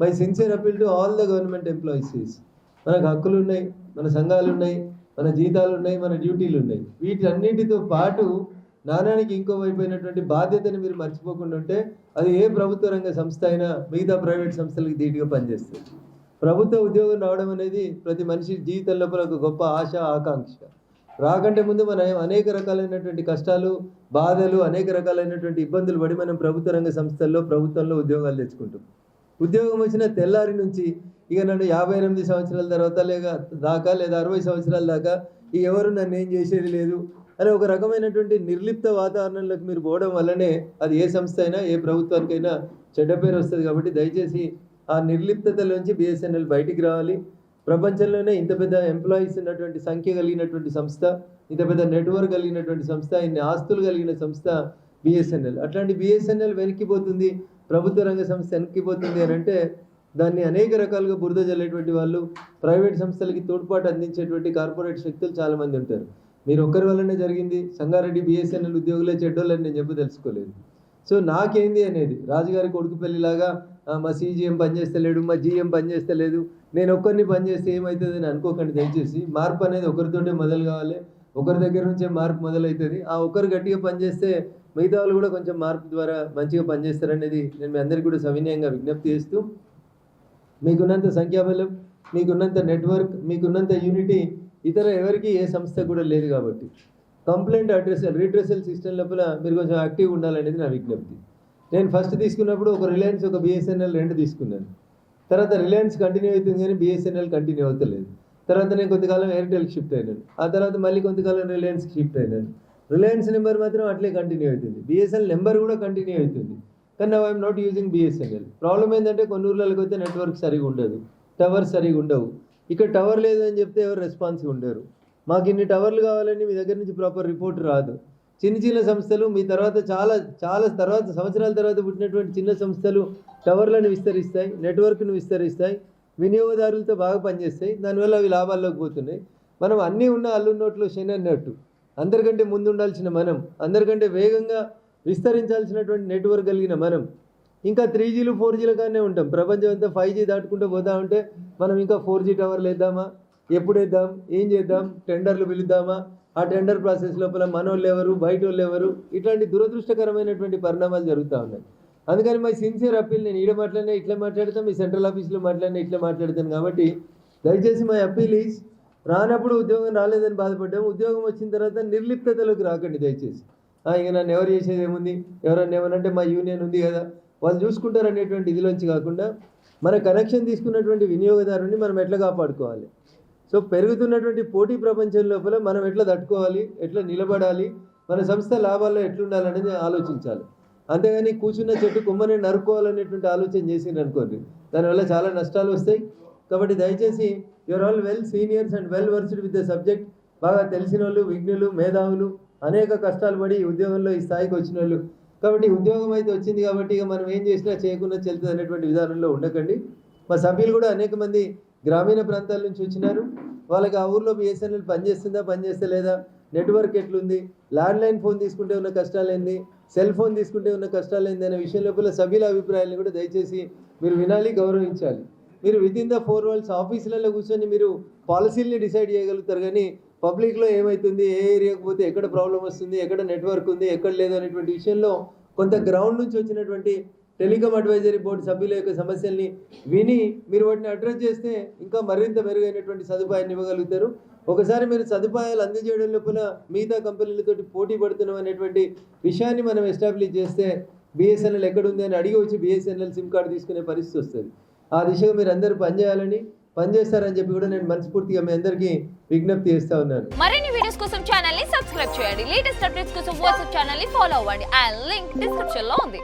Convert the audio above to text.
My sincere appeal to all the government employees మనకు హక్కులు ఉన్నాయి మన సంఘాలు ఉన్నాయి మన జీతాలు ఉన్నాయి మన డ్యూటీలు ఉన్నాయి వీటన్నిటితో పాటు నాణానికి ఇంకో వైపు అయినటువంటి బాధ్యతని మీరు మర్చిపోకుండా ఉంటే అది ఏ ప్రభుత్వ రంగ సంస్థ అయినా మిగతా ప్రైవేట్ సంస్థలకి ధీటుగా పనిచేస్తుంది. ప్రభుత్వ ఉద్యోగం రావడం అనేది ప్రతి మనిషి జీవితం లోపల ఒక గొప్ప ఆశ ఆకాంక్ష. రాకంటే ముందు మనం అనేక రకాలైనటువంటి కష్టాలు బాధలు అనేక రకాలైనటువంటి ఇబ్బందులు పడి మనం ప్రభుత్వ రంగ సంస్థల్లో ప్రభుత్వంలో ఉద్యోగాలు తెచ్చుకుంటాం. ఉద్యోగం వచ్చిన తెల్లారి నుంచి ఇక నన్ను యాభై ఎనిమిది సంవత్సరాల తర్వాత లేక దాకా లేదా అరవై సంవత్సరాల దాకా ఇక ఎవరు నన్ను ఏం చేసేది లేదు అని ఒక రకమైనటువంటి నిర్లిప్త వాతావరణంలోకి మీరు పోవడం వల్లనే అది ఏ సంస్థ అయినా ఏ ప్రభుత్వానికైనా చెడ్డ పేరు వస్తుంది కాబట్టి దయచేసి ఆ నిర్లిప్తతలోంచి బిఎస్ఎన్ఎల్ బయటికి రావాలి. ప్రపంచంలోనే ఇంత పెద్ద ఎంప్లాయీస్ ఉన్నటువంటి సంఖ్య కలిగినటువంటి సంస్థ ఇంత పెద్ద నెట్వర్క్ కలిగినటువంటి సంస్థ ఇన్ని ఆస్తులు కలిగిన సంస్థ బిఎస్ఎన్ఎల్. అట్లాంటి బిఎస్ఎన్ఎల్ వెనక్కిపోతుంది ప్రభుత్వ రంగ సంస్థ వెనక్కిపోతుంది అని అంటే దాన్ని అనేక రకాలుగా బురద జల్లేటువంటి వాళ్ళు ప్రైవేట్ సంస్థలకి తోడ్పాటు అందించేటువంటి కార్పొరేట్ శక్తులు చాలామంది ఉంటారు. మీరు ఒక్కరి వల్లనే జరిగింది సంగారెడ్డి బిఎస్ఎన్ఎల్ ఉద్యోగులే చెడ్డోళ్ళని నేను చెప్పి తెలుసుకోలేదు. సో నాకేంది అనేది? రాజుగారి కొడుకు పెళ్ళిలాగా మా సీజీఎం పనిచేస్తలేడు మా జీఎం పనిచేస్తలేదు నేను ఒక్కరిని పనిచేస్తే ఏమవుతుంది అని అనుకోకండి దయచేసి. మార్పు అనేది ఒకరితోటే మొదలు కావాలి. ఒకరి దగ్గర నుంచే మార్పు మొదలవుతుంది ఆ ఒకరు గట్టిగా పనిచేస్తే మిగతా వాళ్ళు కూడా కొంచెం మార్పు ద్వారా మంచిగా పనిచేస్తారనేది నేను మీ అందరికీ కూడా సవినయంగా విజ్ఞప్తి చేస్తూ మీకున్నంత సంఖ్యాబలం మీకున్నంత నెట్వర్క్ మీకున్నంత యూనిటీ ఇతర ఎవరికి ఏ సంస్థ కూడా లేదు కాబట్టి. కంప్లైంట్ అడ్రస్ రీడ్రెసల్ సిస్టమ్ లోపల మీరు కొంచెం యాక్టివ్గా ఉండాలనేది నా విజ్ఞప్తి. నేను ఫస్ట్ తీసుకున్నప్పుడు ఒక రిలయన్స్ ఒక బిఎస్ఎన్ఎల్ రెండు తీసుకున్నాను. తర్వాత రిలయన్స్ కంటిన్యూ అవుతుంది కానీ బిఎస్ఎన్ఎల్ కంటిన్యూ అవుతలేదు. తర్వాత నేను కొంతకాలం ఎయిర్టెల్ షిఫ్ట్ అయినాను. ఆ తర్వాత మళ్ళీ కొంతకాలం రిలయన్స్కి షిఫ్ట్ అయినాను. రిలయన్స్ నెంబర్ మాత్రం అట్లే కంటిన్యూ అవుతుంది. బిఎస్ఎన్ఎల్ నెంబర్ కూడా కంటిన్యూ అవుతుంది. కానీ now I'm not using BSNL problem ఏంటంటే కొన్ని ఊర్లలోకి వస్తే నెట్వర్క్ సరిగా ఉండదు. టవర్ సరిగా ఉండవు. ఇక్కడ టవర్ లేదు అని చెప్తే ఎవరు రెస్పాన్స్ ఉండరు. మాకు ఇన్ని టవర్లు కావాలని మీ దగ్గర నుంచి ప్రాపర్ రిపోర్ట్ రాదు. చిన్న చిన్న సంస్థలు మీ తర్వాత చాలా చాలా తర్వాత సంవత్సరాల తర్వాత పుట్టినటువంటి చిన్న సంస్థలు టవర్లను విస్తరిస్తాయి నెట్వర్క్ను విస్తరిస్తాయి వినియోగదారులతో బాగా పనిచేస్తాయి. దానివల్ల అవి లాభాల్లోకి పోతున్నాయి. మనం అన్నీ ఉన్న అల్లు నోట్లో శని అన్నట్టు. అందరికంటే ముందు ఉండాల్సిన మనం అందరికంటే వేగంగా విస్తరించాల్సినటువంటి నెట్వర్క్ కలిగిన మనం. ఇంకా త్రీ జీలు ఫోర్ జీలు ఉంటాం. ప్రపంచం అంతా ఫైవ్ జీ దాటుకుంటూ పోతా ఉంటే మనం ఇంకా ఫోర్ జీ టవర్లు వేద్దామా? ఎప్పుడు వేద్దాం? ఏం చేద్దాం? టెండర్లు పిలుద్దామా? ఆ టెండర్ ప్రాసెస్ లోపల మనోళ్ళు ఎవరు? బయట వాళ్ళు ఎవరు? ఇట్లాంటి దురదృష్టకరమైనటువంటి పరిణామాలు జరుగుతూ ఉన్నాయి. అందుకని మై సిన్సియర్ అప్పీల్ నేను ఈడ మాట్లాడినా ఇట్లా మాట్లాడతాను మీ సెంట్రల్ ఆఫీస్లో మాట్లాడినా ఇట్లా మాట్లాడతాను. కాబట్టి దయచేసి మై అప్పీల్ ఈజ్ రానప్పుడు ఉద్యోగం రాలేదని బాధపడ్డాము. ఉద్యోగం వచ్చిన తర్వాత నిర్లిప్తలోకి రాకండి దయచేసి. "ఆ, ఇక నన్ను ఎవరు చేసేది ఏముంది? ఎవరన్నా ఏమనంటే మా యూనియన్ ఉంది కదా. వాళ్ళు చూసుకుంటారు అనేటువంటి ఇదిలోంచి కాకుండా మన కనెక్షన్ తీసుకున్నటువంటి వినియోగదారుని మనం ఎట్లా కాపాడుకోవాలి? సో పెరుగుతున్నటువంటి పోటీ ప్రపంచం లోపల మనం ఎట్లా తట్టుకోవాలి? ఎట్లా నిలబడాలి? మన సంస్థ లాభాల్లో ఎట్లుండాలనేది ఆలోచించాలి. అంతేగాని కూర్చున్న చెట్టు కొమ్మని నరుక్కోవాలనేటువంటి ఆలోచన చేసిండ్రు అనుకోండి దానివల్ల చాలా నష్టాలు వస్తాయి. కాబట్టి దయచేసి your all well seniors and well versed with the subject బాగా తెలిసిన వాళ్ళు విఘ్నులు మేధావులు అనేక కష్టాలు పడి ఉద్యోగంలో ఈ స్థాయికి వచ్చిన వాళ్ళు కాబట్టి ఉద్యోగం అయితే వచ్చింది కాబట్టి ఇక మనం ఏం చేసినా చేయకుండా చెల్తుంది అనేటువంటి విధానంలో ఉండకండి. మా సభ్యులు కూడా అనేక మంది గ్రామీణ ప్రాంతాల నుంచి వచ్చినారు. వాళ్ళకి ఆ ఊర్లో బిఎస్ఎన్ఎల్ పనిచేస్తుందా పనిచేస్తలేదా నెట్వర్క్ ఎట్లుంది? ల్యాండ్లైన్ ఫోన్ తీసుకుంటే ఉన్న కష్టాలు ఏంది సెల్ ఫోన్ తీసుకుంటే ఉన్న కష్టాలు ఏంది అనే విషయం లోపల సభ్యుల అభిప్రాయాలను కూడా దయచేసి మీరు వినాలి గౌరవించాలి. మీరు with in the four walls ఆఫీసులలో కూర్చొని మీరు పాలసీలని డిసైడ్ చేయగలుగుతారు కానీ పబ్లిక్లో ఏమవుతుంది ఏ ఏరియాకి పోతే ఎక్కడ ప్రాబ్లం వస్తుంది? ఎక్కడ నెట్వర్క్ ఉంది? ఎక్కడ లేదు అనేటువంటి విషయంలో కొంత గ్రౌండ్ నుంచి వచ్చినటువంటి టెలికాం అడ్వైజరీ బోర్డు సభ్యుల యొక్క సమస్యల్ని విని మీరు వాటిని అడ్రస్ చేస్తే ఇంకా మరింత మెరుగైనటువంటి సదుపాయాన్ని ఇవ్వగలుగుతారు. ఒకసారి మీరు సదుపాయాలు అందజేయడం లోపల మిగతా కంపెనీలతోటి పోటీ పడుతున్నాం అనేటువంటి విషయాన్ని మనం ఎస్టాబ్లిష్ చేస్తే బిఎస్ఎన్ఎల్ ఎక్కడుంది అని అడిగి వచ్చి బిఎస్ఎన్ఎల్ సిమ్ కార్డు తీసుకునే పరిస్థితి వస్తుంది. ఆ దిశగా మీరు అందరూ పనిచేయాలని పనిచేస్తారని చెప్పి కూడా నేను మనస్ఫూర్తిగా మీ అందరికీ విజ్ఞప్తి చేస్తా ఉన్నాను. మరిన్ని వీడియోస్ కోసం ఛానల్ని సబ్స్క్రైబ్ చేయండి. లేటెస్ట్ అప్డేట్స్ కోసం వాట్సాప్ ఛానల్ని ఫాలో అవ్వండి. అండ్ లింక్ డిస్క్రిప్షన్లో ఉంది.